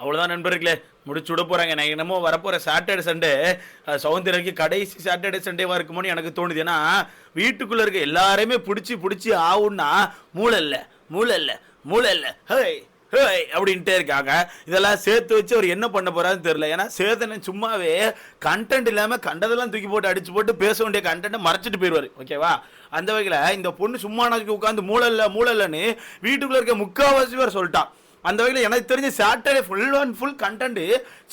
அவ்வளோதான் நண்பர்களே முடிச்சு விட போகிறாங்க நான் என்னமோ வரப்போகிற சாட்டர்டே சண்டே சவுந்தரக்கு கடைசி சாட்டர்டே சண்டேவாக இருக்குமோன்னு எனக்கு தோணுது. ஏன்னா வீட்டுக்குள்ளே இருக்க எல்லாரையுமே பிடிச்சி பிடிச்சி ஆகுன்னா மூளை இல்லை மூளை இல்லை மூளை இல்லை. ஹே ஹேய் அப்படின்ட்டே இருக்காங்க. இதெல்லாம் சேர்த்து வச்சு அவர் என்ன பண்ண போறாருன்னு தெரியல. ஏன்னா சேதனன் சும்மாவே கண்டென்ட் இல்லாமல் கண்டதெல்லாம் தூக்கி போட்டு அடிச்சு போட்டு பேச வேண்டிய கண்டென்ட்டை மறைச்சிட்டு போயிடுவார் ஓகேவா அந்த வகையில் இந்த பொண்ணு சும்மா நாளைக்கு உட்காந்து மூளை இல்லை மூளை இல்லைன்னு வீட்டுக்குள்ளே இருக்க முக்கால்வாசி பேர் சொல்லிட்டான். அந்த வகையில் எனக்கு தெரிஞ்ச Saturday full and full content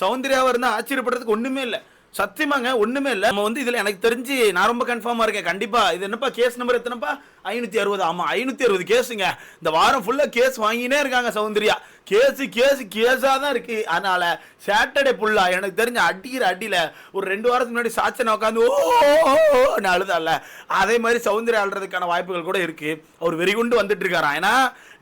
சௌந்தர்யாவாக இருந்தால் ஆச்சரியப்படுறதுக்கு ஒன்றுமே இல்லை. சத்தியமாங்க ஒன்றுமே இல்லை. நம்ம வந்து இதில் எனக்கு தெரிஞ்சு நான் ரொம்ப கன்ஃபார்மாக இருக்கேன். கண்டிப்பாக இது என்னப்பா கேஸ் நம்பர் எத்தனைப்பா? ஐநூற்றி அறுபது. ஆமாம் ஐநூற்றி அறுபது கேஸுங்க இந்த வாரம் ஃபுல்லாக கேஸ் வாங்கினே இருக்காங்க சௌந்தர்யா. கேஸு கேஸு கேஸாக தான் இருக்குது அதனால் சாட்டர்டே ஃபுல்லாக எனக்கு தெரிஞ்ச அடிக்கிற அடியில் ஒரு ரெண்டு வாரத்துக்கு முன்னாடி சாச்சனை உட்காந்து ஓ அழுதால அதே மாதிரி சௌந்தர்யா அழுறதுக்கான வாய்ப்புகள் கூட இருக்குது அவர் வெறிகுண்டு வந்துட்டு இருக்காராம். ஏன்னா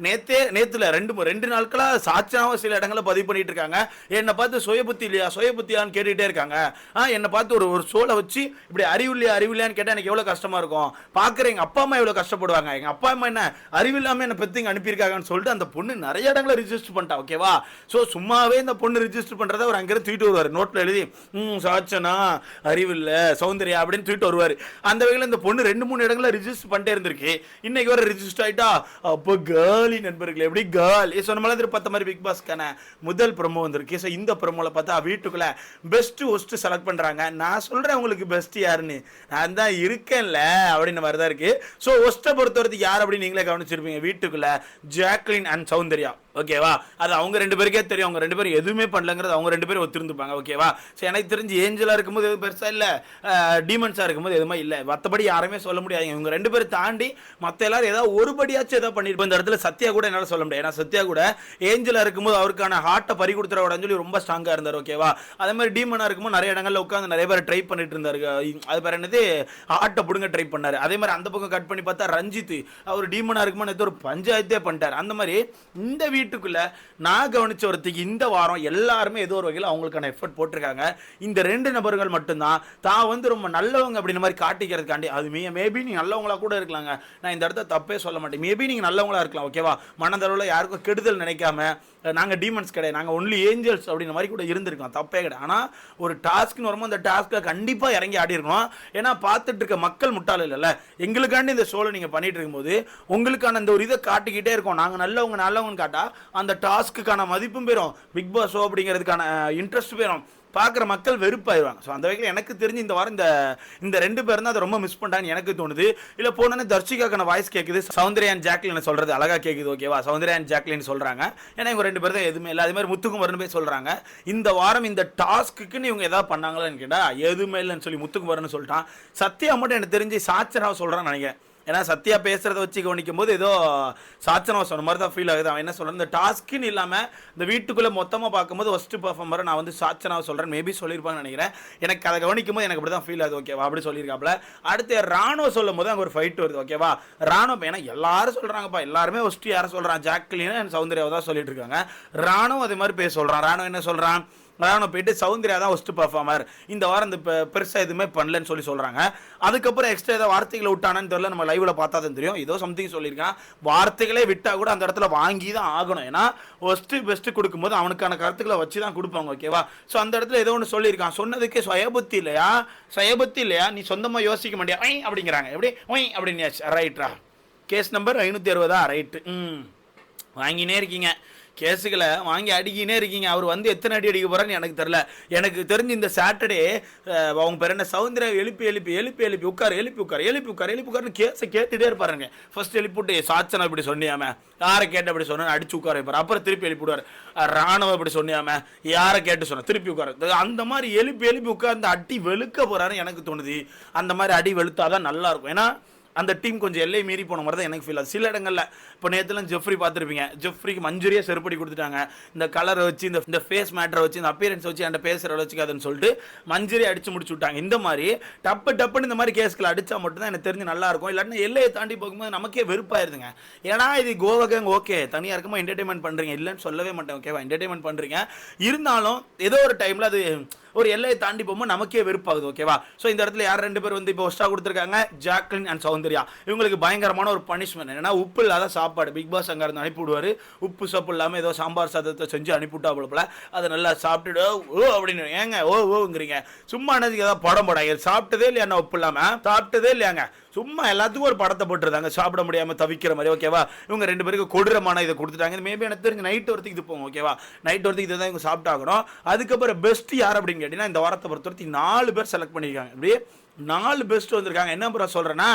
நேத்தே நேற்றுல ரெண்டு ரெண்டு நாட்களாக சாச்சனாவும் சில இடங்களில் பதிவு பண்ணிட்டு இருக்காங்க. என்னை பார்த்து சுய புத்தி இல்லையா சுய புத்தியான்னு கேட்டுகிட்டே இருக்காங்க. ஆ என்னை பார்த்து ஒரு ஒரு சோலை வச்சு இப்படி அறிவு இல்லையா அறிவு இல்லையான்னு கேட்டால் எனக்கு எவ்வளோ கஷ்டமாக இருக்கும். பார்க்குற எங்கள் அப்பா அம்மா எவ்வளோ கஷ்டப்படுவாங்க. எங்கள் அப்பா அம்மா என்ன அறிவு இல்லாமல் என்னை பெற்று இங்கே அனுப்பியிருக்காங்கன்னு சொல்லிட்டு அந்த பொண்ணு நிறைய இடங்களை ரிஜிஸ்டர் பண்ணிட்டா ஓகேவா? ஸோ சும்மாவே இந்த பொண்ணு ரிஜிஸ்டர் பண்ணுறத அவர் அங்கேருந்து தூக்கிட்டு வருவார். நோட்டில் எழுதி ம் சாச்சனா அறிவு இல்லை சௌந்தர்யா அப்படின்னு தூக்கிட்டு வருவார். அந்த வகையில் இந்த பொண்ணு ரெண்டு மூணு இடங்களில் ரிஜிஸ்டர் பண்ணிட்டே இருந்திருக்கு. இன்னைக்கு வர ரிஜிஸ்டர் ஆயிட்டா? அப்போ கேர்ளி நண்பர்களே எப்படி கேர்ள் சொன்ன மாதிரி பார்த்த மாதிரி பிக் பாஸ்க்கான முதல் ப்ரொமோ வந்திருக்கு. ஸோ இந்த ப்ரொமோவில் பார்த்தா வீட்டுக்குள்ளே பெஸ்ட்டு ஒஸ்ட்டு செலக்ட் பண்ணுறாங்க நான் சொல்கிறேன் உங்களுக்கு பெஸ்ட் யாருன்னு? நான் தான் இருக்கேன்ல அப்படின்னு மாதிரி தான் இருக்குது ஸோ ஒஸ்ட்டை பொறுத்த வரைக்கும் யார் அப்படின்னு நீங்களே கவனிச்சிருப்பீங்க. வீட்டுக்குள்ளே ஜாக்லின் அண்ட் சௌந்தர்யா. ஓகேவா? அது அவங்க ரெண்டு பேருக்கே தெரியும். அவங்க ரெண்டு பேரும் எதுவுமே பண்ணலங்கிறது அவங்க ரெண்டு பேரும் ஒத்துருந்துப்பாங்க. ஓகேவா? ஸோ எனக்கு தெரிஞ்சு ஏஞ்சலாக இருக்கும்போது எதுவும் பெருசாக இல்லை. டீமன்ஸாக இருக்கும்போது எதுவுமே இல்லை. மற்றபடி யாருமே சொல்ல முடியாது. இவங்க ரெண்டு பேரும் தாண்டி மற்ற எல்லாரும் ஏதாவது ஒரு படியாச்சும் ஏதாவது பண்ணியிருப்போம் இந்த இடத்துல சத்யா கூட என்னால் சொல்ல முடியாது. ஏன்னா சத்யா கூட ஏஞ்சலாக இருக்கும்போது அவருக்கான ஹார்ட்டை பறி கொடுத்துறோடன்னு சொல்லி ரொம்ப ஸ்ட்ராங்காக இருந்தார். ஓகேவா? அதே மாதிரி டீமனாக இருக்கும்போது நிறைய இடங்களில் உட்காந்து நிறைய பேர் ட்ரை பண்ணிட்டு இருந்தாரு. அது பேர் என்னது? ஹார்ட்டை பிடுங்க ட்ரை பண்ணார். அதே மாதிரி அந்த பக்கம் கட் பண்ணி பார்த்தா ரஞ்சித் அவர் டீமனாக இருக்கும்போது நேற்று ஒரு பஞ்சாயத்தே பண்ணிட்டார். அந்த மாதிரி இந்த வீட்டுக்குள்ளே நான் கவனிச்ச ஒருத்திக்கு இந்த வாரம் எல்லாருமே ஏதோ ஒரு வகையில் அவங்களுக்கான எஃபர்ட் போட்டிருக்காங்க. இந்த ரெண்டு நபர்கள் மட்டும்தான். தான் வந்து ரொம்ப நல்லவங்க அப்படின்ற மாதிரி காட்டிக்கிறதுக்காண்டி அது மே மேபி நீ நல்லவங்களா கூட இருக்கலாங்க. நான் இந்த இடத்த தப்பே சொல்ல மாட்டேன். மேபி நீங்கள் நல்லவங்களா இருக்கலாம் ஓகேவா மனதளவில் யாருக்கும் கெடுதல் நினைக்காம நாங்கள் டீமன்ஸ் கிடையாது. நாங்கள் ஒன்லி ஏஞ்சல்ஸ் அப்படின்ற மாதிரி கூட இருந்திருக்கோம் தப்பே கிடையாது. ஆனால் ஒரு டாஸ்க்னு வரும்போது அந்த டாஸ்க்கை கண்டிப்பாக இறங்கி ஆடி இருக்கணும். ஏன்னா பார்த்துட்டு இருக்க மக்கள் முட்டாள் இல்லைல்ல? எங்களுக்காண்டி இந்த ஷோவில் நீங்கள் பண்ணிட்டு இருக்கும்போது உங்களுக்கான அந்த ஒரு இதை காட்டிக்கிட்டே இருக்கோம். நாங்கள் நல்லவங்க நல்லவங்கன்னு காட்டா அந்த டாஸ்க்குக்கான மதிப்பும் போயிடும் பிக் பாஸ் ஷோ அப்படிங்கிறதுக்கான இன்ட்ரெஸ்ட் போயிடும் பார்க்குற மக்கள் வெறுப்பாயிருவாங்க. ஸோ அந்த வகையில் எனக்கு தெரிஞ்சு இந்த வாரம் இந்த இந்த ரெண்டு பேரும் தான் அதை ரொம்ப மிஸ் பண்ணிட்டான்னு எனக்கு தோணுது. இல்லை போனோன்னே தர்ஷிகாக்கான வாய்ஸ் கேட்குது சௌந்தர்யான் ஜாக்லின் சொல்கிறது அழகாக கேட்குது ஓகேவா சௌந்தர்யான் ஜாக்லின் சொல்கிறாங்க ஏன்னா இவங்க ரெண்டு பேரும் தான் எதுவுமே இல்லை. அதே மாதிரி முத்துக்குமரன் போய் சொல்கிறாங்க இந்த வாரம் இந்த டாஸ்க்குன்னு இவங்க எதாவது பண்ணாங்களான்னு கேட்டால் எதுவுமே இல்லைன்னு சொல்லி முத்துக்குமரன் சொல்லிட்டான். சத்யா மட்டும் எனக்கு தெரிஞ்சு சாச்சராக சொல்கிறான்னு நினைக்கிறேன். ஏன்னா சத்யா பேசுறத வச்சு கவனிக்கும் போது ஏதோ சாச்சனவா சொன்ன மாதிரி தான் ஃபீல் ஆகுது. அவன் என்ன சொல்றான்? இந்த டாஸ்க்குன்னு இல்லாமல் இந்த வீட்டுக்குள்ளே மொத்தமாக பார்க்கும்போது ஃபஸ்ட்டு பர்ஃபார்மரை நான் வந்து சாச்சனாவை சொல்கிறேன் மேபி சொல்லியிருப்பாங்கன்னு நினைக்கிறேன். எனக்கு அதை கவனிக்கும் போது எனக்கு அப்படி தான் ஃபீல் ஆகுது. ஓகேவா? அப்படி சொல்லியிருக்காப்ல. அடுத்து ராணுவ சொல்லும் போது அங்கே ஒரு ஃபைட் வருது. ஓகேவா? ராணுவ ஏன்னா எல்லாரும் சொல்கிறாங்கப்பா எல்லாருமே ஃபஸ்ட்டு யாரை சொல்கிறான் ஜாக்லின்னு சௌந்தர்யாவை தான் சொல்லிட்டு இருக்காங்க. ராணுவம் அதே மாதிரி பேச சொல்கிறான் ராணுவம் என்ன சொல்கிறான் ராணுவ போயிட்டு சௌந்தர்யா தான் ஃபஸ்ட்டு பர்ஃபார்மர் இந்த வாரம் இந்த பெருசாக எதுவுமே பண்ணலன்னு சொல்லி சொல்கிறாங்க அதுக்கப்புறம் எக்ஸ்ட்ரா ஏதாவது வார்த்தைகளை விட்டானான்னு தெரியல. நம்ம லைவில் பார்த்தா தான் தெரியும். ஏதோ சம்திங் சொல்லியிருக்கான். வார்த்தைகளே விட்டால் கூட அந்த இடத்துல வாங்கி தான் ஆகணும். ஏன்னா ஃபர்ஸ்ட் பெஸ்ட்டு கொடுக்கும்போது அவனுக்கான கருத்துக்களை வச்சு தான் கொடுப்பாங்க ஓகேவா ஸோ அந்த இடத்துல ஏதோ ஒன்று சொல்லியிருக்கான். சொன்னதுக்கே சுயபுத்தி இல்லையா? சுயபுத்தி இல்லையா? நீ சொந்தமாக யோசிக்க முடியாது ஒய் அப்படிங்கிறாங்க. எப்படி? ஒய் அப்படின்னு ரைட்ரா கேஸ் நம்பர் ஐநூற்றி அறுபதா? ரைட்டு ம். வாங்கினே இருக்கீங்க. கேஸுகளை வாங்கி அடிக்கினே இருக்கீங்க. அவர் வந்து எத்தனை அடி அடிக்க போகிறான்னு எனக்கு தெரில எனக்கு தெரிஞ்சு இந்த சாட்டர்டே அவங்க பேர் என்ன? சவுந்தர எழுப்பி எழுப்பி எழுப்பி எழுப்பி உட்கார் எழுப்பி உட்கார் எழுப்பி உட்கார் எழுப்பி உட்கார்னு கேஸை கேட்டுட்டே இருப்பாருங்க. ஃபர்ஸ்ட் எழுப்பிவிட்டு சாச்சனை இப்படி சொன்னியாம? யாரை கேட்டு அப்படி சொன்ன அடிச்சு உட்கார வைப்பார். அப்புறம் திருப்பி எழுப்பிவிடுவார் ராணுவ இப்படி சொன்னியாம? யாரை கேட்டு சொன்ன? திருப்பி உட்கார. அந்த மாதிரி எழுப்பி எழுப்பி உட்கார்ந்து அடி வெளுக்க போகிறாருன்னு எனக்கு தோணுது. அந்த மாதிரி அடி வெளுத்தாதான் நல்லா இருக்கும். ஏன்னா அந்த டீம் கொஞ்சம் எல்லை மீறி போன மாதிரி தான் எனக்கு ஃபீல் ஆகுது சில இடங்களில் இப்போ நேற்றுலாம் ஜெஃப்ரி பார்த்துருப்பீங்க. ஜெஃப்ரிக்கு மஞ்சுரியா செருப்படி கொடுத்துட்டாங்க. இந்த கலரை வச்சு இந்த இந்த ஃபேஸ் மேட்டரை வச்சு இந்த அப்பியரன்ஸ் வச்சு அந்த பேசுகிற வச்சுக்காதுன்னு சொல்லிட்டு மஞ்சுரி அடிச்சு முடிச்சு விட்டாங்க. இந்த மாதிரி டப்பு டப்புன்னு இந்த மாதிரி கேஸ்களை அடித்தா மட்டும்தான் எனக்கு தெரிஞ்சு நல்லாயிருக்கும் இல்லாட்டினா எல்லையை தாண்டி போகும்போது நமக்கே வெறுப்பாயிருதுங்க. ஏன்னா இது கோவகங்க ஓகே தனியாக இருக்குமா என்டர்டைன்மெண்ட் பண்ணுறீங்க இல்லைன்னு சொல்லவே மாட்டேன் ஓகேவா என்டர்டைன்மெண்ட் பண்ணுறீங்க இருந்தாலும் ஏதோ ஒரு டைமில் அது ஒரு எல்லையை தாண்டி போகும்போது நமக்கே வெறுப்பாகுது ஓகேவா ஸோ இந்த இடத்துல யார் ரெண்டு பேர் வந்து இப்போ ஒஸ்டா கொடுத்துருக்காங்க? Jacqueline and Soundarya. இவங்களுக்கு பயங்கரமான ஒரு பனிஷ்மெண்ட் என்னன்னா உப்பு இல்லாத சாப்பாடு. பிக் பாஸ் அங்கே இருந்து அனுப்பிவிடுவார் உப்பு சப்பு இல்லாமல் ஏதோ சாம்பார் சாதத்தை செஞ்சு அனுப்பிவிட்டா போல. அதை நல்லா சாப்பிட்டுட்டு ஓ அப்படின்னு. ஏங்க ஓ ஓங்கிறீங்க. சும்மா என்னதுக்கு ஏதாவது படம் போடாங்க சாப்பிட்டதே இல்லையா என்ன உப்பு இல்லாமல் சாப்பிட்டதே இல்லையாங்க? சும்மா எல்லாத்துக்கும் ஒரு படத்தை போட்டுருந்தாங்க. சாப்பிட முடியாமல் தவிக்கிற மாதிரி ஓகேவா இவங்க ரெண்டு பேருக்கு கொடூரமான இதை கொடுத்துட்டாங்க. மேபி எனக்கு தெரிஞ்சு நைட் ஒருத்துக்கு இது போகும் ஓகேவா நைட் ஒருத்துக்கு இதை தான் இவங்க சாப்பிட்டாகணும். அதுக்கப்புறம் பெஸ்ட் யார் அப்படின்னு கேட்டிங்கன்னா இந்த வாரத்தை பொறுத்த வரைக்கும் நாலு பேர் செலக்ட் பண்ணியிருக்காங்க. இப்படி நாலு பெஸ்ட் வந்திருக்காங்க. என்ன ப்ரோ சொல்கிறேன்னா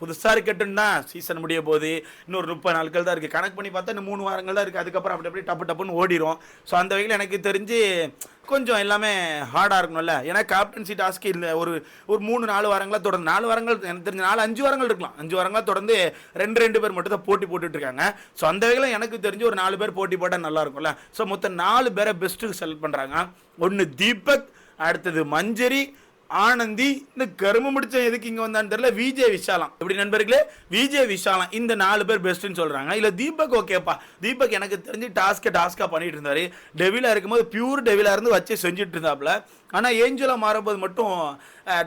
புதுசாக இருக்கட்டும் தான் சீசன் முடிய போகுது இன்னொரு முப்பது நாட்கள் தான் இருக்குது கணக்கு பண்ணி பார்த்தா இன்னும் மூணு வாரங்கள் தான் இருக்குது அதுக்கப்புறம் அப்படி அப்படியே டப்பு டப்புன்னு ஓடிரும். ஸோ அந்த வகையில் எனக்கு தெரிஞ்சு கொஞ்சம் எல்லாமே ஹார்டாக இருக்கணும்ல. ஏன்னா கேப்டன்சி டாஸ்க்கு இல்லை. ஒரு ஒரு மூணு நாலு வாரங்களாக தொடர்ந்து நாலு வாரங்கள் எனக்கு தெரிஞ்ச நாலு அஞ்சு வாரங்கள் இருக்கலாம். அஞ்சு வாரங்களாக தொடர்ந்து ரெண்டு ரெண்டு பேர் மட்டும் தான் போட்டி போட்டுட்ருக்காங்க. ஸோ அந்த வகையில் எனக்கு தெரிஞ்சு ஒரு நாலு பேர் போட்டி போட்டால் நல்லா இருக்கும்ல. ஸோ மொத்தம் நாலு பேரை பெஸ்ட்டுக்கு செலக்ட் பண்ணுறாங்க ஒன்று தீபக் அடுத்தது மஞ்சரி ஆனந்தி இந்த கரும்பு முடிச்ச எதுக்கு இங்க வந்தான்னு தெரியல விஜய் விஷாலம். இப்படி நண்பர்களே? விஜய் விஷாலம். இந்த நாலு பேர் பெஸ்ட்னு சொல்றாங்க. இல்ல தீபக் ஓகேப்பா தீபக் எனக்கு தெரிஞ்சு டாஸ்க டாஸ்கா பண்ணிட்டு இருந்தாரு. டெவிலா இருக்கும்போது பியூர் டெவிலா இருந்து வச்சு செஞ்சுட்டு இருந்தாப்ல ஆனா ஏஞ்சலா மாறும்போது மட்டும்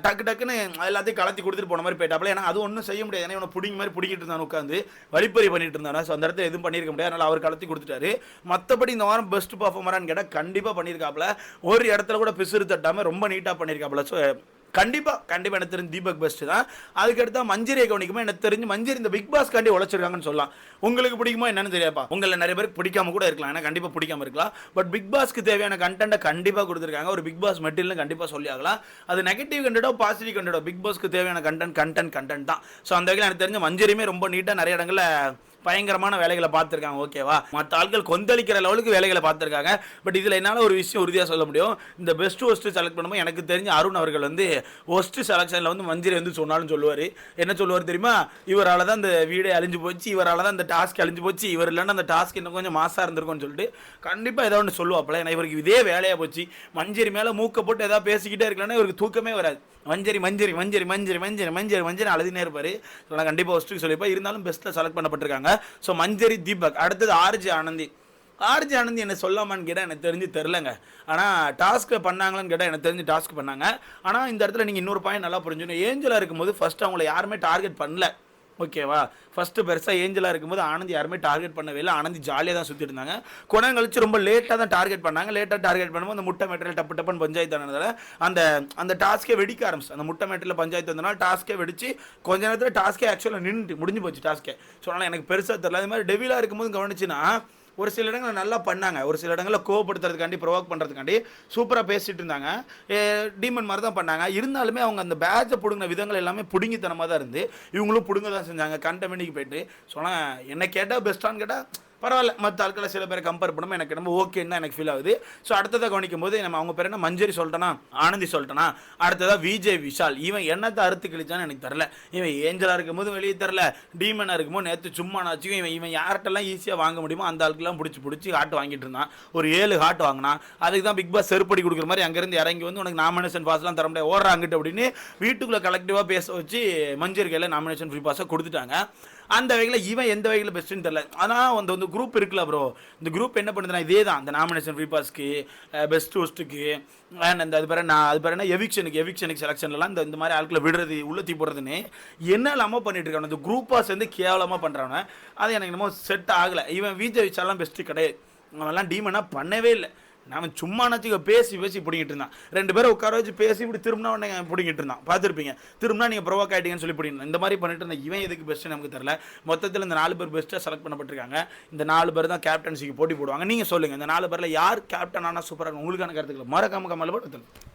டக்கு டக்குன்னு எல்லாத்தையும் கலத்தி கொடுத்துட்டு போன மாதிரி போயிட்டாப்ல ஏன்னா அது ஒன்றும் செய்ய முடியாது. ஏன்னா இவனை பிடிங்க மாதிரி பிடிக்கிட்டு இருந்தான் உட்காந்து வழிப்பறி பண்ணிட்டு இருந்தானா. ஸோ அந்த இடத்துல எதுவும் பண்ணியிருக்க முடியாது. அதனால அவர் கலத்தி கொடுத்துட்டாரு. மற்றபடி இந்த வாரம் பெஸ்ட் பர்ஃபார்மரான்னு கேட்டால் கண்டிப்பாக பண்ணியிருக்காப்ல ஒரு இடத்துல கூட பிசுறு தட்டாமல் ரொம்ப நீட்டாக பண்ணியிருக்காப்ல ஸோ கண்டிப்பாக கண்டிப்பாக எனக்கு தெரிஞ்சு தீபக் பெஸ்ட் தான். அதுக்கடுத்தா மஞ்சரி மஞ்சரியை கவனிக்குமா? எனக்கு தெரிஞ்சு மஞ்சரி இந்த பிக் பாஸ் காண்டி உழைச்சிருக்காங்கன்னு சொல்லலாம். உங்களுக்கு பிடிக்குமா என்னன்னு தெரியாப்பா உங்களை நிறைய பேருக்கு பிடிக்காம கூட இருக்கலாம். ஏன்னா கண்டிப்பாக பிடிக்காம இருக்கலாம். பட் பிக் பாஸ்க்கு தேவையான கண்டென்ட்டை கண்டிப்பாக கொடுத்துருக்காங்க. ஒரு பிக் பாஸ் மெட்டீரியல் கண்டிப்பாக சொல்லி ஆகலாம். அது நெகட்டிவ் கண்டென்ட்டோ பாசிட்டிவ் கண்டென்ட்டோ பிக் பாஸ்க்கு தேவையான கண்டென்ட் கண்டென்ட் கண்டென்ட் தான். ஸோ அந்த வகையில் எனக்கு தெரிஞ்ச மஞ்சரியுமே ரொம்ப நீட்டாக நிறைய இடங்களில் பயங்கரமான வேலைகளை பார்த்துருக்காங்க ஓகேவா மற்ற ஆட்கள் கொந்தளிக்கிற லெவலுக்கு வேலைகளை பார்த்துருக்காங்க. பட் இதில் என்னால் ஒரு விஷயம் உறுதியாக சொல்ல முடியும். இந்த பெஸ்ட் ஒஸ்ட்டு செலக்ட் பண்ணும்போது எனக்கு தெரிஞ்ச அருண் அவர்கள் வந்து ஒஸ்ட்டு செலெக்ஷனில் வந்து மஞ்சரி வந்து சொன்னாலும் சொல்லுவார். என்ன சொல்லுவார் தெரியுமா? இவரால் தான் இந்த வீடே அழிஞ்சு போச்சு இவரால் தான் இந்த டாஸ்க் அழிஞ்சு போச்சு இவர் இல்லைன்னா அந்த டாஸ்க் இன்னும் கொஞ்சம் மாசாக இருந்திருக்கும்னு சொல்லிட்டு கண்டிப்பாக ஏதோ ஒன்று சொல்லுவாப்பில். ஏன்னா இவருக்கு இதே வேலையாக போச்சு. மஞ்சரி மேலே மூக்க போட்டு ஏதாவது பேசிக்கிட்டே இருக்கலன்னா இவருக்கு தூக்கமே வராது. மஞ்சரி மஞ்சரி மஞ்சரி மஞ்சரி மஞ்சரி மஞ்சரி மஞ்சரி அழுதினே இருப்பார். நான் கண்டிப்பாக ஃபஸ்ட்டுக்கு சொல்லிப்பேன் இருந்தாலும் பெஸ்ட்டில் செலக்ட் பண்ணப்பட்டிருக்காங்க. ஸோ மஞ்சரி தீபக் அடுத்தது ஆர்ஜி ஆனந்தி ஆர்ஜி ஆனந்தி என்ன சொல்லாமான்னு கேட்டால் எனக்கு தெரிஞ்சு தெரிலங்க ஆனால் டாஸ்க்கு பண்ணாங்களான்னு கேட்டால் எனக்கு தெரிஞ்சு டாஸ்க் பண்ணாங்க. ஆனால் இந்த இடத்துல நீங்கள் இன்னொரு பாயிண்ட் நல்லா புரிஞ்சுக்கணும். ஏஞ்சலாக இருக்கும்போது ஃபர்ஸ்ட் அவங்கள யாருமே டார்கெட் பண்ணல. ஓகேவா? ஃபஸ்ட்டு பெருசாக ஏஞ்சலாக இருக்கும்போது ஆனந்தி யாருமே டார்கெட் பண்ணவே இல்லை. ஆனந்தி ஜாலியாக தான் சுற்றிட்டு இருந்தாங்க. குணம் கழிச்சு ரொம்ப லேட்டாக தான் டார்கெட் பண்ணாங்க. லேட்டாக டார்கெட் பண்ணும்போது அந்த முட்டை மெட்டீரியல் டப்பு டப்புன்னு பஞ்சாயத்து ஆனதால் அந்த அந்த டாஸ்க்கே வெடிக்க ஆரம்பிச்சு. அந்த முட்டை மெட்டீரியல் பஞ்சாயத்து வந்தனால டாஸ்க்கே வெடிச்சு கொஞ்ச நேரத்தில் டாஸ்க்கே ஆக்சுவலாக நின்று முடிஞ்சு போச்சு டாஸ்க்கே ஸோ அதனால் எனக்கு பெருசாக தெரியல. அது மாதிரி டெவிலாக இருக்கும்போது கவனிச்சுன்னா ஒரு சில இடங்களில் நல்லா பண்ணாங்க. ஒரு சில இடங்களில் கோவப்படுத்துறதுக்காண்டி ப்ரொவோக் பண்ணுறதுக்காண்டி சூப்பராக பேசிட்டு இருந்தாங்க. டீமன் மாதிரி தான் பண்ணாங்க. இருந்தாலுமே அவங்க அந்த பேட்சை பிடுங்கின விதங்கள் எல்லாமே பிடுங்கித்தனமாக தான் இருந்து இவங்களும் பிடுங்க தான் செஞ்சாங்க. கண்டமெனிக்கு போயிட்டு சொன்னால் என்ன கேட்டால் பெஸ்ட்டான்னு கேட்டால் பரவாயில்ல. மற்ற ஆட்களை சில பேரை கம்பேர் பண்ணும்போது எனக்கு ரொம்ப ஓகேன்னு தான் எனக்கு ஃபீல் ஆகுது. ஸோ அடுத்ததாக கவனிக்கும் போது நம்ம அவங்க பேர் என்ன? மஞ்சரி சொல்லிட்டேனா? ஆனந்தி சொல்லிட்டேனா? அடுத்ததாக விஜய் விஷால். இவன் என்னத்தை அறுத்து கிழிச்சான்னு எனக்கு தெரில இவன் ஏஞ்சலாக இருக்கும்போது வெளியே தெரில டீமனாக இருக்கும்போது நேற்று சும்மா நாச்சுக்கும் இவன் இவன் யார்கிட்டலாம் ஈஸியாக வாங்க முடியுமோ அந்த ஆளுக்கெல்லாம் பிடிச்சி பிடிச்சி ஹாட் வாங்கிட்டு இருந்தான். ஒரு ஏழு ஹாட் வாங்கினான் அதுக்கு தான் பிக் பாஸ் செருப்படி கொடுக்குற மாதிரி அங்கேருந்து இறங்கி வந்து உனக்கு நாமினேஷன் பாஸ்லாம் தர முடியாது. ஓடுறாங்கிட்டு அப்படின்னு வீட்டுக்குள்ளே கலெக்டிவாக பேச வச்சு மஞ்சரி கையில் நாமினேஷன் ஃப்ரீ பாஸை கொடுத்துட்டாங்க. அந்த வகையில் இவன் எந்த வகையில் பெஸ்ட்டுன்னு தெரியல. ஆனால் அந்த வந்து குரூப் இருக்குல்ல ப்ரோ இந்த குரூப் என்ன பண்ணுதுன்னா இதே தான் அந்த நாமினேஷன் ஃப்ரீ பாஸ்க்கு பெஸ்ட் ஹோஸ்ட்டுக்கு அண்ட் அந்த அது பேர் நான் அது பேர் என்ன எவிக்ஷனுக்கு எவிக்ஷனுக்கு செலெக்ஷன்லாம் இந்த இந்த மாதிரி ஆட்களை விடுறது உள்ளத்தி போடுறதுன்னு என்ன இல்லாமல் பண்ணிட்டு இருக்கானு இந்த குரூப்பாக சேர்ந்து கேவலமாக பண்ணுறானு அது எனக்கு என்னமோ செட் ஆகலை. இவன் விஜய் வச்சாலாம் பெஸ்ட்டு கிடையாது. அவன்லாம் டீமனாக பண்ணவே இல்லை. நான் சும்மா நச்சுக்க பேசி பேசி பிடிங்கிட்டு இருந்தான். ரெண்டு பேரும் உட்கார வச்சு பேசி இப்படி திரும்பினா உடனே பிடிங்கிட்டு இருந்தான். பார்த்துருப்பீங்க? திரும்பினா நீங்கள் ப்ரொவோக் ஆகிட்டீங்கன்னு சொல்லி பிடிங்க இந்த மாதிரி பண்ணிட்டு இருந்த இவன் எதுக்கு பெஸ்ட்டு நமக்கு தெரில மொத்தத்தில் இந்த நாலு பேர் பெஸ்ட்டாக செலக்ட் பண்ணப்பட்டிருக்காங்க. இந்த நாலு பேர் தான் கேப்டன்சிக்கு போட்டி போடுவாங்க. நீங்கள் சொல்லுங்கள் இந்த நாலு பேரில் யார் கேப்டன் ஆனால் சூப்பராக உங்களுக்கான கருத்துக்களை மறக்காம கமல் படுத்துங்க